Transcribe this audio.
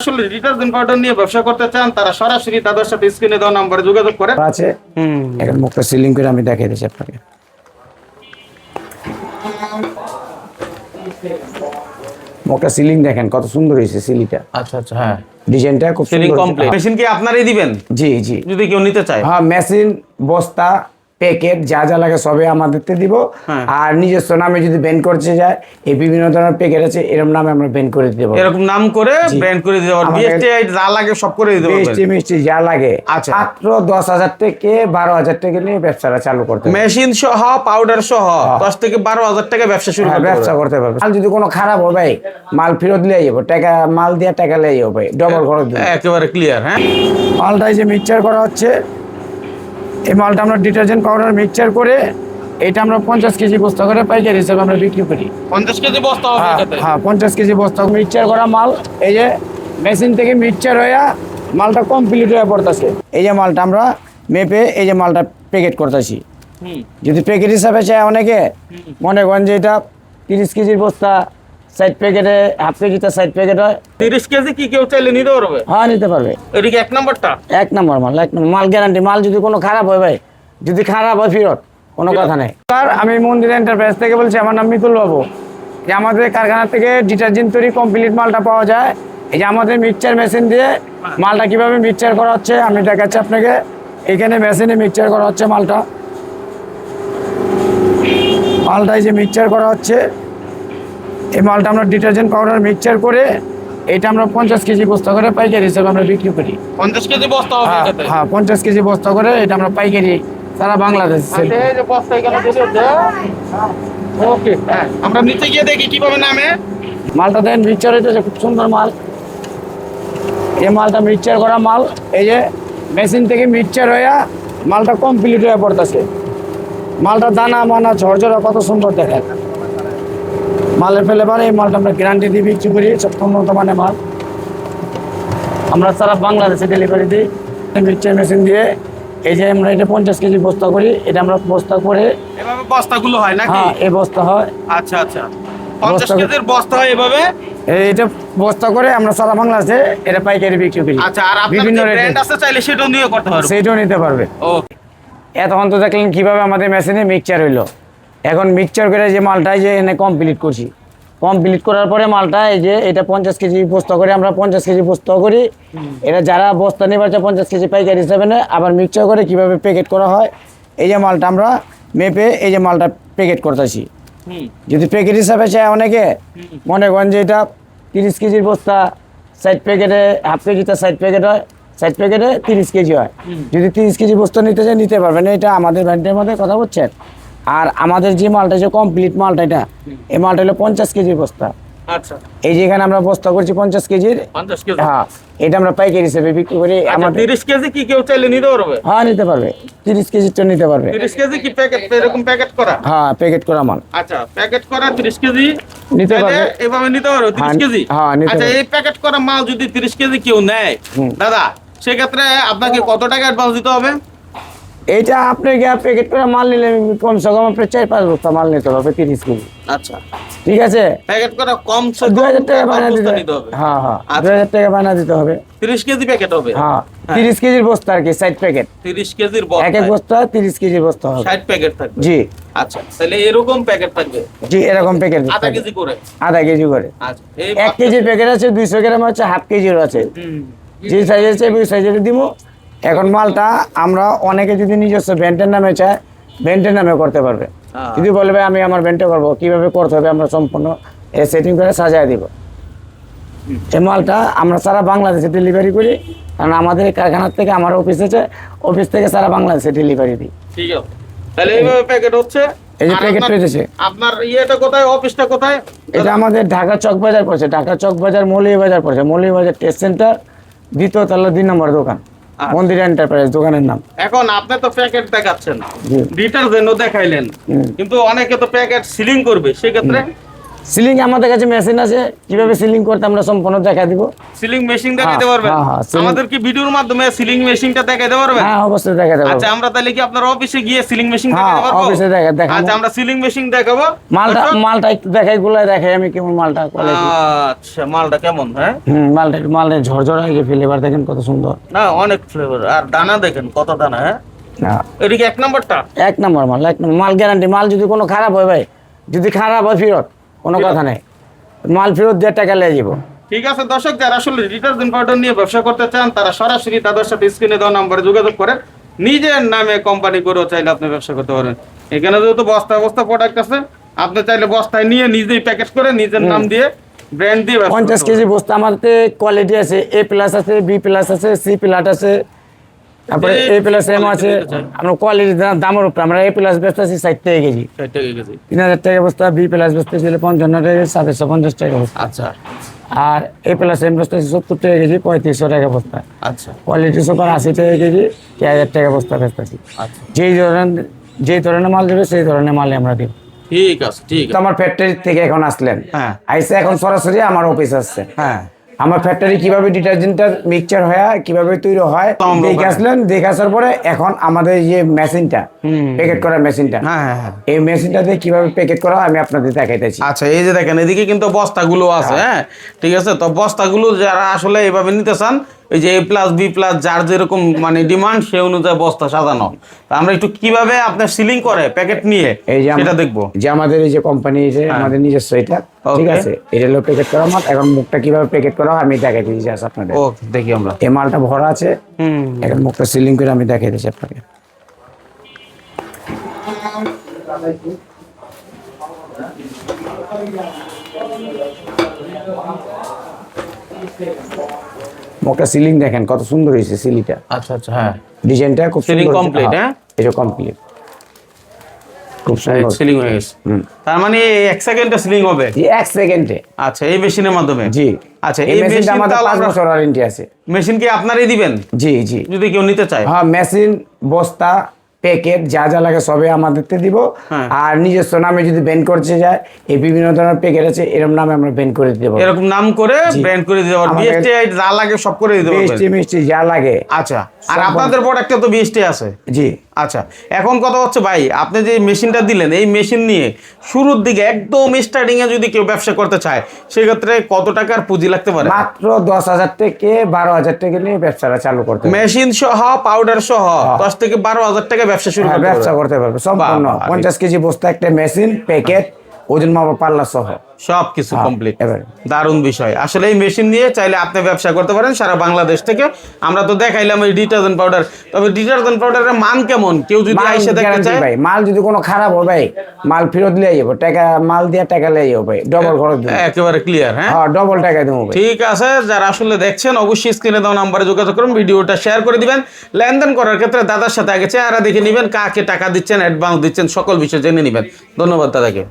আসলে detergent powder নিয়ে ব্যবসা করতে চান তারা সরাসরি তাদের সাথে স্ক্রিনে দেওয়া নাম্বারে যোগাযোগ করে। আছে। হুম। এখন মুখটা সিলিং করে আমি দেখাই দিচ্ছি আপনাকে। মুখটা সিলিং দেখেন কত সুন্দর হয়েছে সিলিটা আচ্ছা আচ্ছা হ্যাঁ। ডিজাইনটা খুব সেলিং সুন্দর। কমপ্লিট মেশিন কি আপনারই দিবেন? জি জি। যদি কেউ নিতে চায়। হ্যাঁ মেশিন বস্তা প্যাকেট যা যা লাগে সবই আমাদেরকে দিব। হ্যাঁ। আর নিজস্ব নামে যদি ব্যান করতে যায় এই বিভিন্ন ধরনের প্যাকেট আছে এরকম নামে আমরা ব্যান করে দেবো। এরকম নাম করে ব্র্যান্ড করে দিতে আমাদের- বিএসটি যা লাগে সব করে দিতে মিষ্টি মিষ্টি যা লাগে। আচ্ছা। মাত্র দশ হাজার থেকে বারো হাজার টাকা নিয়ে ব্যবসাটা চালু করতে। মেশিন সহ পাউডার সহ দশ থেকে বারো হাজার টাকা ব্যবসা শুরু হ্যাঁ, করতে ব্যবসা করতে পারবে। মাল যদি কোনো খারাপ হবে মাল ফেরত লিয়ে যাব টাকা মাল দিয়ে টাকা লিয়ে যাব ডবল খরচ একেবারে ক্লিয়ার হ্যাঁ। মালটা এই যে মিক্সচার করা হচ্ছে এই মালটা আমরা ডিটারজেন্ট পাউডার মিক্সচার করে এটা আমরা পঞ্চাশ কেজি বস্তা করে পাইকারি হিসেবে আমরা বিক্রি করি। পঞ্চাশ কেজি বস্তা হ্যাঁ হ্যাঁ পঞ্চাশ কেজি বস্তা মিক্সচার করা মাল এই যে মেশিন থেকে মিক্সচার হয়ে মালটা কমপ্লিট হয়ে পড়তেছে। এই যে মালটা আমরা মেপে এই যে মালটা প্যাকেট করতেছি। যদি প্যাকেট হিসাবে চায় অনেকে মনে করেন যে এটা তিরিশ কেজির বস্তা সাইড প্যাকেটে হাফ কেজিতে সাইড প্যাকেট হয়। তিরিশ কেজি কি কেউ চাইলে নিতে পারবে? হ্যাঁ নিতে পারবে। এদিকে এক নম্বরটা? এক নম্বর মাল এক নম্বর মাল গ্যারান্টি মাল যদি কোনো খারাপ হয় ভাই যদি খারাপ হয় ফেরত কোনো কথা নেই। স্যার আমি মন্দির এন্টারপ্রাইজ থেকে বলছি আমার নাম মিতুল বাবু। যে আমাদের কারখানা থেকে ডিটারজেন্ট তৈরি কমপ্লিট মালটা পাওয়া যায়। এই যে আমাদের মিক্সচার মেশিন দিয়ে মালটা কীভাবে মিক্সচার করা হচ্ছে আমি দেখাচ্ছি আপনাকে। এখানে মেশিনে মিক্সচার করা হচ্ছে মালটা। মালটা এই যে মিক্সচার করা হচ্ছে। এই মালটা আমরা ডিটারজেন্ট পাউডার মিক্সচার করে এটা আমরা পঞ্চাশ কেজি বস্তা করে পাইকারি হিসেবে আমরা বিক্রি করি। পঞ্চাশ কেজি বস্তা হ্যাঁ হ্যাঁ পঞ্চাশ কেজি বস্তা করে এটা আমরা পাইকারি সারা বাংলাদেশ ওকে হ্যাঁ। আমরা নিচে গিয়ে দেখি কীভাবে নামে। মালটা দেন মিক্সচার হইতেছে খুব সুন্দর মাল। এই মালটা মিক্সচার করা মাল এই যে মেশিন থেকে মিক্সচার হয়ে মালটা কমপ্লিট হয়ে পড়তেছে। মালটা দানা মানা ঝরঝরা কত সুন্দর দেখেন। মালের ফেলে পারে এই মালটা আমরা গ্যারান্টি দিয়ে বিক্রি করি উন্নত মানের মাল। আমরা সারা বাংলাদেশে ডেলিভারি দিই মিক্সচার মেশিন দিয়ে এই যে আমরা এটা পঞ্চাশ কেজি বস্তা করি এটা আমরা বস্তা করে বস্তাগুলো হয় নাকি? হ্যাঁ এই বস্তা হয়। আচ্ছা আচ্ছা। পঞ্চাশ বস্তা- কেজির বস্তা হয় এভাবে? এইটা বস্তা করে আমরা সারা বাংলাদেশে এটা পাইকারি বিক্রি করি। আচ্ছা আর বিভিন্ন রেটে আছে চাইলে সেটাও নিয়ে করতে পারবে। সেইটাও নিতে পারবে। ওকে এতক্ষণ তো দেখলেন কীভাবে আমাদের মেশিনে মিক্সচার হইল। এখন মিক্সচার করে যে মালটা যে এনে কমপ্লিট করছি। কমপ্লিট করার পরে মালটা এই যে এটা পঞ্চাশ কেজি বস্তা করে আমরা পঞ্চাশ কেজি বস্তা করি। এটা যারা বস্তা নেবার চায় পঞ্চাশ কেজি পাইকারি হিসাবে নেয় আবার মিক্সচার করে কীভাবে প্যাকেট করা হয় এই যে মালটা আমরা মেপে এই যে মালটা প্যাকেট করতেছি। যদি প্যাকেট হিসাবে চায় অনেকে মনে করেন যে এটা তিরিশ কেজির বস্তা সাইড প্যাকেটে হাফ কেজিতে সাইড প্যাকেট হয় সাইড প্যাকেটে তিরিশ কেজি হয়। যদি তিরিশ কেজি বস্তা নিতে চায় নিতে পারবেন এটা আমাদের ব্যান্ডের মধ্যে কথা বলছেন। আর আমাদের যে মালটা যে কমপ্লিট মালটা এটা এই মালটা হলো পঞ্চাশ কেজির বস্তা। আচ্ছা। এই যে এখানে আমরা বস্তা করছি পঞ্চাশ কেজির কেজি। হ্যাঁ এটা আমরা পাইকারি হিসেবে বিক্রি করি। আচ্ছা আমাদের তিরিশ কেজি কি কেউ চাইলে নিতে পারবে? হ্যাঁ নিতে পারবে। তিরিশ কেজিরটা নিতে পারবে। তিরিশ কেজি কি প্যাকেট এরকম প্যাকেট করা? হ্যাঁ প্যাকেট করা মাল। আচ্ছা প্যাকেট করা তিরিশ কেজি। নিতে পারবে। এভাবে নিতে পারবে তিরিশ হ্যাঁ, কেজি? হ্যাঁ, নিতে আচ্ছা এই প্যাকেট করা মাল যদি তিরিশ কেজি কেউ নেয়। দাদা সেক্ষেত্রে আপনাকে কত টাকা অ্যাডভান্স দিতে হবে? এইটা আপনি গিয়ে প্যাকেট করে মাল নিলে কমসে কম আপনি চার পাঁচ বস্তা মাল নিতে হবে তিরিশ কেজি। আচ্ছা। ঠিক আছে? প্যাকেট করা কম দু হাজার টাকা বানা দিতে হবে। হ্যাঁ হ্যাঁ আচ্ছা। দু হাজার টাকা বানা দিতে হবে। তিরিশ কেজি প্যাকেট হবে? হ্যাঁ তিরিশ কেজির বস্তা আর কি সাইড প্যাকেট তিরিশ কেজির এক এক বস্তা তিরিশ কেজির বস্তা হবে। ষাট প্যাকেট থাকবে? জি। আচ্ছা তাহলে এরকম প্যাকেট থাকবে? জি এরকম প্যাকেট আধা কেজি করে? আধা কেজি করে। আচ্ছা এক কেজির প্যাকেট আছে দুইশো গ্রাম আছে হাফ কেজির আছে। যে সাইজের চাই ওই সাইজের দিব এখন মালটা আমরা অনেকে যদি নিজস্ব ব্যান্ডের নামে চায় ব্যান্ডের নামে করতে পারবে। হ্যাঁ। যদি বলবে আমি আমার ব্যান্ডে করব কীভাবে করতে হবে আমরা সম্পূর্ণ এ সেটিং করে সাজায় দিব। এই মালটা আমরা সারা বাংলাদেশে ডেলিভারি করি কারণ আমাদের কারখানার থেকে আমার অফিস আছে অফিস থেকে সারা বাংলাদেশে ডেলিভারি দিই। ঠিক আছে। তাহলে এইভাবে প্যাকেট হচ্ছে? এই যে প্যাকেট আপনার- পেয়েছে। আপনার ইয়েটা কোথায় অফিসটা কোথায়? এটা আমাদের ঢাকা চক বাজার পড়ছে ঢাকা চক বাজার মৌলিয়া বাজার পড়ছে। মৌলিয়া বাজার টেস্ট সেন্টার দ্বিতীয় তলা দুই নম্বর দোকান। মন্দির এন্টারপ্রাইজ দোকানের নাম। এখন আপনি তো প্যাকেট দেখাচ্ছেন। ডিটারজেন্টও দেখাইলেন। কিন্তু অনেকে তো প্যাকেট সিলিং করবে। সেক্ষেত্রে সিলিং আমাদের কাছে মেশিন আছে কীভাবে সিলিং করতে আমরা সম্পূর্ণ দেখা দিব। সিলিং মেশিন দেখাইতে হ্যাঁ, পারবেন? হ্যাঁ, হ্যাঁ, আমাদের কি ভিডিওর মাধ্যমে সিলিং মেশিনটা দেখাইতে পারবেন? হ্যাঁ অবশ্যই দেখা দেবো আচ্ছা আমরা তাহলে কি আপনার অফিসে গিয়ে সিলিং মেশিন হ্যাঁ, দেখাতে পারব? অফিসে দেখা- দেখাবো। আচ্ছা আমরা সিলিং মেশিন দেখাবো। মালটা মালটা একটু দেখাই গুলাই দেখাই আমি কেমন মালটা কোয়ালিটি আচ্ছা মালটা কেমন হ্যাঁ? হুম মালটা মালটা ঝরঝরা এই যে ফ্লেভার দেখেন কত সুন্দর। না অনেক ফ্লেভার আর দানা দেখেন কত দানা হ্যাঁ? হ্যাঁ, এদিকে এক নাম্বারটা? এক নম্বর মাল এক নম্বর মাল গ্যারান্টি মাল যদি কোনো খারাপ হয় ভাই যদি খারাপ হয় ফেরত কোনো কথা নাই। মাল ফেরত দিয়ে টাকা লেগে যাব। ঠিক আছে দর্শক যারা আসলে ডিটারজেন্ট পাউডার নিয়ে ব্যবসা করতে চান তারা সরাসরি তাদের সাথে স্ক্রিনে দেওয়া নাম্বারে যোগাযোগ করে নিজের নামে কোম্পানি করেও চাইলে আপনি ব্যবসা করতে পারেন। এখানে যেহেতু বস্তা বস্তা প্রোডাক্ট আছে আপনি চাইলে বস্তায় নিয়ে নিজেই প্যাকেট করে নিজের নাম দিয়ে ব্র্যান্ড দিয়ে পঞ্চাশ কেজি বস্তা আমাদের কোয়ালিটি আছে এ প্লাস আছে বি প্লাস আছে সি প্লাস আছে তারপরে এ প্লাস এম আছে। আমরা কোয়ালিটি দামের উপরে আমরা এ প্লাস বেচতেছি ষাট টাকা কেজি। ষাট টাকা কেজি। তিন হাজার টাকা বস্তা বি প্লাস বেচতেছি পঞ্চান্ন টাকা সাতশো পঞ্চাশ টাকা বস্তা। আচ্ছা। আর এ প্লাস এম বেচতেছি সত্তর টাকা কেজি পঁয়ত্রিশশো টাকা বস্তা। আচ্ছা। কোয়ালিটি সুপার আশি টাকা কেজি তিন হাজার টাকা বস্তা বেচতেছি। আচ্ছা। যেই ধরনের যেই ধরনের মাল দেবে সেই ধরনের মালই আমরা দিব। ঠিক আছে ঠিক আছে। আমার ফ্যাক্টরি থেকে এখন আসলেন। হ্যাঁ। আইসে এখন সরাসরি আমার অফিস আসছে। হ্যাঁ। আমার ফ্যাক্টরি কীভাবে ডিটারজেন্টটা মিক্সচার হয় কীভাবে তৈরি হয় দেখে আসলেন দেখে আসার পরে এখন আমাদের যে মেশিনটা প্যাকেট করার মেশিনটা হ্যাঁ হ্যাঁ হ্যাঁ। এই মেশিনটা দিয়ে কীভাবে প্যাকেট করা হয় আমি আপনাদের দেখাইতেছি। আচ্ছা এই যে দেখেন এদিকে কিন্তু বস্তাগুলো আছে হ্যাঁ ঠিক আছে? তো বস্তাগুলো যারা আসলে এভাবে নিতে চান এই যে এ প্লাস বি প্লাস যার যেরকম মানে ডিমান্ড সে অনুযায়ী বস্তা সাজানো। আমরা একটু কীভাবে আপনার সিলিং করে প্যাকেট নিয়ে এই যে আম- সেটা দেখব যে আমাদের এই যে কোম্পানি যে আমাদের নিজস্ব এটা ঠিক আছে? এটা হলো প্যাকেট করা মাল এখন মুখটা কীভাবে প্যাকেট করা হয় আমি দেখাই দিয়েছি আজ আপনাদের। ও দেখি আমরা। এই মালটা ভরা আছে। হুম। এখন মুখটা সিলিং করে আমি দেখাই দিয়েছি আপনাকে। মুখটা সিলিং দেখেন কত সুন্দর হয়েছে সিলিটা আচ্ছা আচ্ছা হ্যাঁ। ডিজাইনটা খুব সিলিং সুন্দর complete, হ্যাঁ? এটা কমপ্লিট খুব সুন্দর। সিলিং হয়ে গেছে। তার মানে এক সেকেন্ডে সিলিং হবে? জি এক সেকেন্ডে আচ্ছা এই মেশিনের মাধ্যমে? জি। আচ্ছা এই মেশিনটা আমাদের পাঁচ বছর ওয়ারেন্টি আছে। মেশিন কি আপনারই দিবেন? জি জি। যদি কেউ নিতে চায়। হ্যাঁ মেশিন বস্তা প্যাকেট যা যা লাগে সবে আমাদেরকে দিব। হ্যাঁ। আর নিজস্ব নামে যদি ব্যান করতে যায় এই বিভিন্ন ধরনের প্যাকেট আছে এরকম নামে আমরা ব্যান করে দিতে পারব। এরকম নাম করে ব্যান করে দিতে পারব। বিএসটি যা লাগে সব করে দিতে পারব মিষ্টি মিষ্টি যা লাগে। আচ্ছা আর আপনাদের একটা তো বিএসটি আছে। জি। আচ্ছা এখন কথা হচ্ছে ভাই আপনি যে মেশিনটা দিলেন এই মেশিন নিয়ে শুরুর দিকে একদম স্টার্টিং এ যদি কেউ ব্যবসা করতে চায় সেক্ষেত্রে কত টাকার পুঁজি লাগতে পারে? মাত্র দশ হাজার থেকে বারো হাজার টাকা নিয়ে ব্যবসাটা চালু করতে মেশিন সহ পাউডার সহ দশ থেকে বারো হাজার টাকা ব্যবসা শুরু হ্যাঁ, ব্যবসা করতে পারবে সম্পূর্ণ। পঞ্চাশ কেজি বস্তা একটা মেশিন প্যাকেট ওজন মাপা পাল্লা সহ। সব কিছু কমপ্লিট। দারুণ বিষয়। আসলে এই মেশিন নিয়ে চাইলে আপনি ব্যবসা করতে পারেন সারা বাংলাদেশ থেকে। আমরা তো দেখাইলাম এই ডিটারজেন্ট পাউডার তবে ডিটারজেন্ট পাউডারের মান কেমন? কেউ যদি আইসে দেখতে চায় ভাই মাল যদি কোনো খারাপ হয় ভাই মাল ফেরত লিয়ে যাব। টাকা মাল দিয়ে টাকা লিয়ে যাব ভাই। ডবল খরচ দেবো। একেবারে ক্লিয়ার হ্যাঁ? হ্যাঁ ডবল টাকা দেবো ভাই। ঠিক আছে যারা আসলে দেখছেন অবশ্যই স্ক্রিনে দেওয়া নাম্বারে যোগাযোগ করুন ভিডিওটা শেয়ার করে দিবেন। লেনদেন করার ক্ষেত্রে দাদার সাথে আগে চেহারা দেখে নেবেন কাকে টাকা দিচ্ছেন অ্যাডভান্স দিচ্ছেন সকল বিষয় জেনে নেবেন। ধন্যবাদ দাদাকে।